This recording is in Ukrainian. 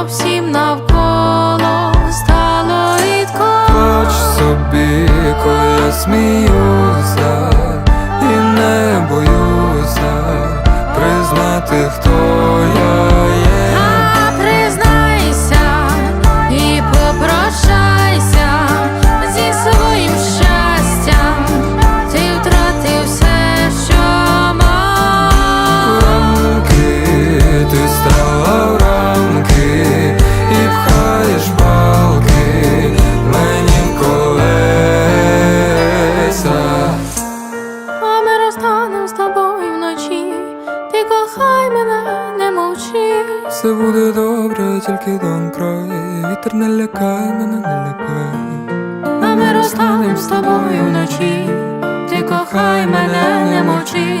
щоб всім навколо стало рідко. Хоч собі, коли я сміюся, Все буде добре, тільки дом край. Вітер не лякай мене, не лякай. А ми розстанем з тобою вночі. Ти кохай мене, не мовчи.